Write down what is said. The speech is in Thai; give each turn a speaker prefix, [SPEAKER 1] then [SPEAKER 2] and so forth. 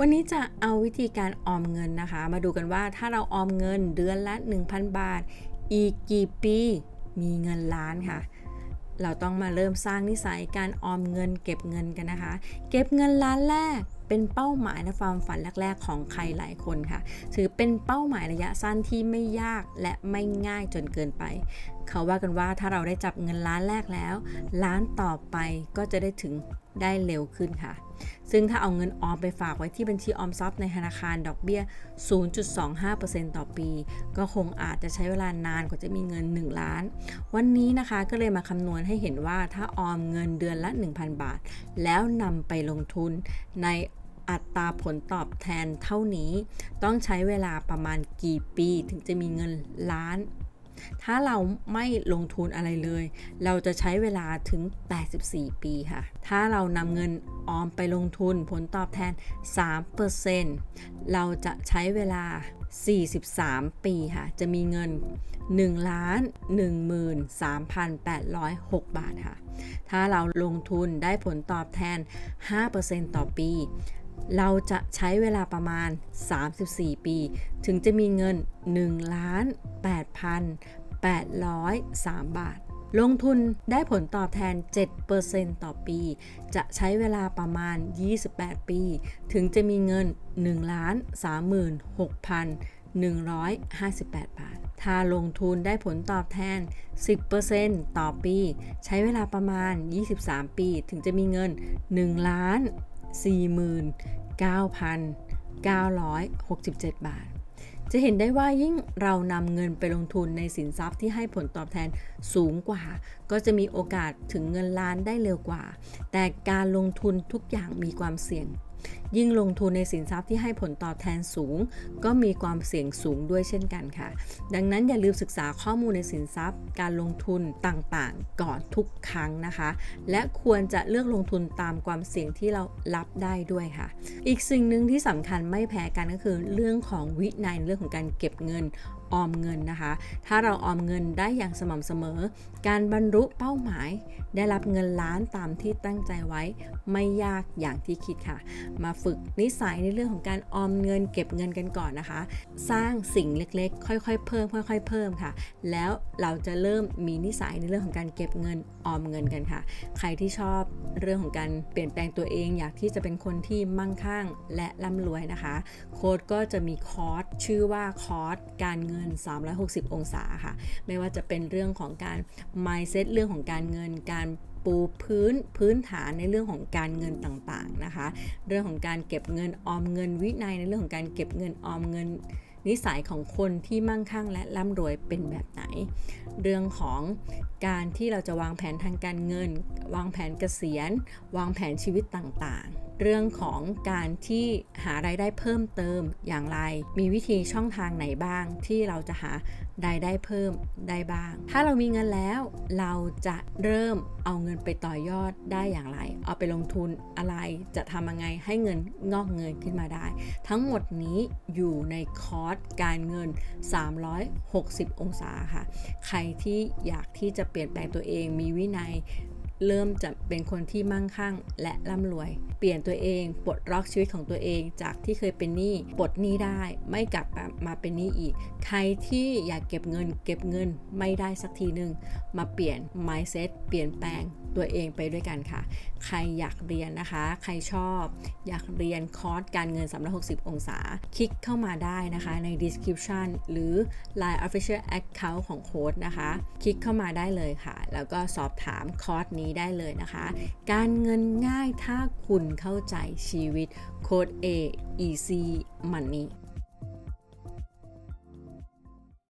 [SPEAKER 1] วันนี้จะเอาวิธีการออมเงินนะคะ มาดูกันว่าถ้าเราออมเงินเดือนละ 1,000 บาท อีกกี่ปีมีเงินล้านค่ะ เราต้องมาเริ่มสร้างนิสัยการออมเงินเก็บเงินกันนะคะ เก็บเงินล้านแรก เป็นเป้าหมายและความฝันแรก ๆ ของใครหลายคนค่ะ ถือเป็นเป้าหมายระยะสั้นที่ไม่ยากและไม่ง่ายจนเกินไป เขาว่ากันว่าถ้าเราได้จับเงินล้านแรกแล้ว ล้านต่อไปก็จะได้ถึงได้เร็วขึ้นค่ะ ซึ่งถ้าเอาเงินออมไปฝากไว้ที่บัญชีออมทรัพย์ในธนาคารดอกเบี้ย 0.25%ต่อปี ก็คงอาจจะใช้เวลานานกว่าจะมีเงิน 1 ล้าน วันนี้นะคะก็เลยมาคำนวณให้เห็นว่าถ้าออมเงินเดือนละ 1,000 บาท แล้วนำไปลงทุนใน อัตราผลตอบแทนเท่านี้ ต้องใช้เวลาประมาณกี่ปีถึงจะมีเงินล้าน ถ้าเราไม่ลงทุนอะไรเลย เราจะใช้เวลาถึง 84 ปีค่ะ ถ้าเรานำเงินออมไปลงทุนผลตอบแทน 3%เราจะใช้เวลา 43 ปีค่ะ จะมีเงิน1ล้าน13,806 บาทค่ะ ถ้าเราลงทุนได้ผลตอบแทน 5%ต่อปี เราจะใช้เวลาประมาณ 34 ปี ถึงจะมีเงิน1ล้าน8,803 บาท ลงทุนได้ผลตอบแทน 7%ต่อปี จะใช้เวลาประมาณ 28 ปี ถึงจะมีเงิน1ล้าน36,158 บาท ถ้าลงทุนได้ผลตอบแทน 10%ต่อปี ใช้เวลาประมาณ 23 ปี ถึงจะมีเงิน 1 ล้าน 49,967 บาท จะเห็นได้ว่ายิ่งเรานำเงินไปลงทุนในสินทรัพย์ที่ให้ผลตอบแทนสูงกว่า ก็จะมีโอกาสถึงเงินล้านได้เร็วกว่า แต่การลงทุนทุกอย่างมีความเสี่ยง ยิ่งลงทุนในสินทรัพย์ที่ให้ผลตอบแทนสูง ก็มีความเสี่ยงสูงด้วยเช่นกันค่ะ ดังนั้นอย่าลืมศึกษาข้อมูลในสินทรัพย์ การลงทุนต่างๆ ก่อนทุกครั้งนะคะ และควรจะเลือกลงทุนตามความเสี่ยงที่เรารับได้ด้วยค่ะ อีกสิ่งหนึ่งที่สำคัญไม่แพ้กันก็คือ เรื่องของวินัยเรื่องของการเก็บเงินออมเงินนะคะ ถ้าเราออมเงินได้อย่างสม่ำเสมอ การบรรลุเป้าหมาย ได้รับเงินล้านตามที่ตั้งใจไว้ ไม่ยากอย่างที่คิดค่ะ มาฝึกนิสัยในเรื่องของการออมเงิน เก็บเงินกันก่อนนะคะ สร้างสิ่งเล็กๆ ค่อยๆ เพิ่มค่อย ๆ เพิ่มค่ะ แล้วเราจะเริ่มมีนิสัยในเรื่องของการเก็บเงินออมเงินกันค่ะ ใครที่ชอบเรื่องของการเปลี่ยนแปลงตัวเองอยากที่จะเป็นคนที่มั่งคั่งและร่ำรวยนะคะ โค้ดก็จะมีคอร์สชื่อว่าคอร์สการเงิน360 องศาค่ะ ไม่ว่าจะเป็นเรื่องของการ mindset เรื่องของการเงินการปูพื้นพื้นฐานในเรื่องของการเงินต่างๆนะคะ เรื่องของการเก็บเงินออมเงินวินัยในเรื่องของการเก็บเงินออมเงิน นิสัยของคนที่มั่งคั่งและร่ำรวยเป็นแบบไหน เรื่องของการที่เราจะวางแผนทางการเงิน วางแผนเกษียณ วางแผนชีวิตต่างๆ เรื่องของการที่หารายได้เพิ่มเติมอย่างไร มีวิธีช่องทางไหนบ้างที่เราจะหารายได้เพิ่มได้บ้าง ถ้าเรามีเงินแล้ว เราจะเริ่มเอาเงินไปต่อยอดได้อย่างไร เอาไปลงทุนอะไรจะทำยังไงให้เงินงอกเงินขึ้นมาได้ ทั้งหมดนี้อยู่ในคอร์สการเงิน 360 องศาค่ะ ใครที่อยากที่จะเปลี่ยนแปลงตัวเองมีวินัย เริ่มจะเป็นคนที่มั่งคั่ง และร่ำรวย เปลี่ยนตัวเองปลดล็อกชีวิตของตัวเองจากที่เคยเป็นหนี้ปลดหนี้ได้ไม่กลับมาเป็นหนี้อีก ใครที่อยากเก็บเงิน เก็บเงินไม่ได้สักทีหนึ่งมาเปลี่ยน mindset เปลี่ยนแปลงตัวเองไปด้วยกันค่ะ ใครอยากเรียนนะคะ ใครชอบ อยากเรียนคอร์สการเงิน 360 องศา คลิกเข้ามาได้นะคะใน description หรือ Line Official Account ของโค้ดนะคะ คลิกเข้ามาได้เลยค่ะ แล้วก็สอบถามคอร์สนี้นี้ได้เลยนะคะ การเงินง่ายถ้าคุณเข้าใจชีวิตโค้ด A Easy Money